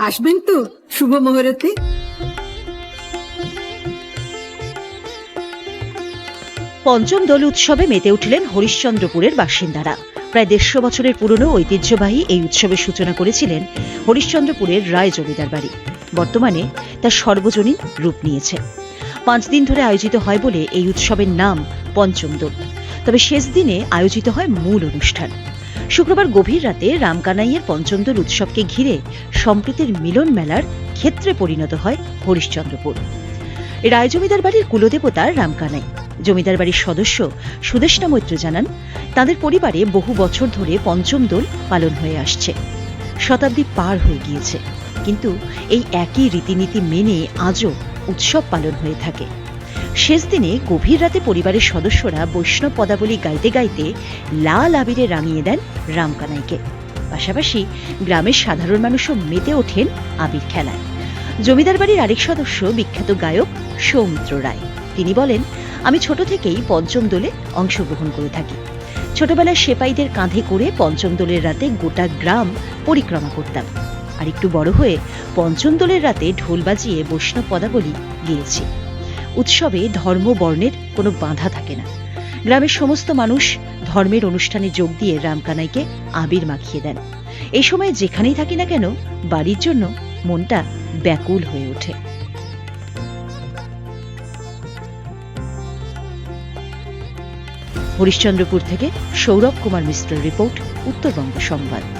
আসবেন তো, শুভ মুহূর্তে। পঞ্চম দোল উৎসবে মেতে উঠলেন হরিশ্চন্দ্রপুরের বাসিন্দারা। প্রায় দেড়শো বছরের পুরনো ঐতিহ্যবাহী এই উৎসবের সূচনা করেছিলেন হরিশ্চন্দ্রপুরের রায় জমিদার বাড়ি। বর্তমানে তা সর্বজনীন রূপ নিয়েছে। পাঁচ দিন ধরে আয়োজিত হয় বলে এই উৎসবের নাম পঞ্চম দোল। তবে শেষ দিনে আয়োজিত হয় মূল অনুষ্ঠান। শুক্রবার গভীর রাতে রামকানাইয়ের পঞ্চম দোল উৎসবকে ঘিরে সম্প্রীতির মিলন মেলার ক্ষেত্রে পরিণত হয় হরিশ্চন্দ্রপুর। রায় জমিদার বাড়ির কুলদেবতা রামকানাই। জমিদার বাড়ির সদস্য সুদেষ্ণা মৈত্র জানান, তাদের পরিবারে বহু বছর ধরে পঞ্চম দোল পালন হয়ে আসছে। শতাব্দী পার হয়ে গিয়েছে। কিন্তু এই একই রীতিনীতি মেনে আজও উৎসব পালন হয়ে থাকে। শেষ দিনে গভীর রাতে পরিবারের সদস্যরা বৈষ্ণব পদাবলী গাইতে গাইতে লাল আবিরে রাঙিয়ে দেন রামকানাইকে। পাশাপাশি গ্রামের সাধারণ মানুষও মেতে ওঠেন আবির খেলায়। জমিদার বাড়ির আরেক সদস্য বিখ্যাত গায়ক সৌমিত্র রায়। তিনি বলেন, আমি ছোট থেকেই পঞ্চম দোলে অংশগ্রহণ করে থাকি। ছোটবেলায় সেপাইদের কাঁধে করে পঞ্চম দোলের রাতে গোটা গ্রাম পরিক্রমা করতাম। আর একটু বড় হয়ে পঞ্চম দোলের রাতে ঢোল বাজিয়ে বৈষ্ণব পদাবলী গিয়েছি। উৎসবে ধর্ম বর্ণের কোনো বাধা থাকে না। গ্রামের সমস্ত মানুষ ধর্মের অনুষ্ঠানে যোগ দিয়ে রামকানাইকে আবির মাখিয়ে দেন। এই সময় যেখানেই থাকি না কেন, বাড়ির জন্য মনটা ব্যাকুল হয়ে ওঠে। হরিশ্চন্দ্রপুর থেকে সৌরভ কুমার মিশ্রের রিপোর্ট, উত্তরবঙ্গ সংবাদ।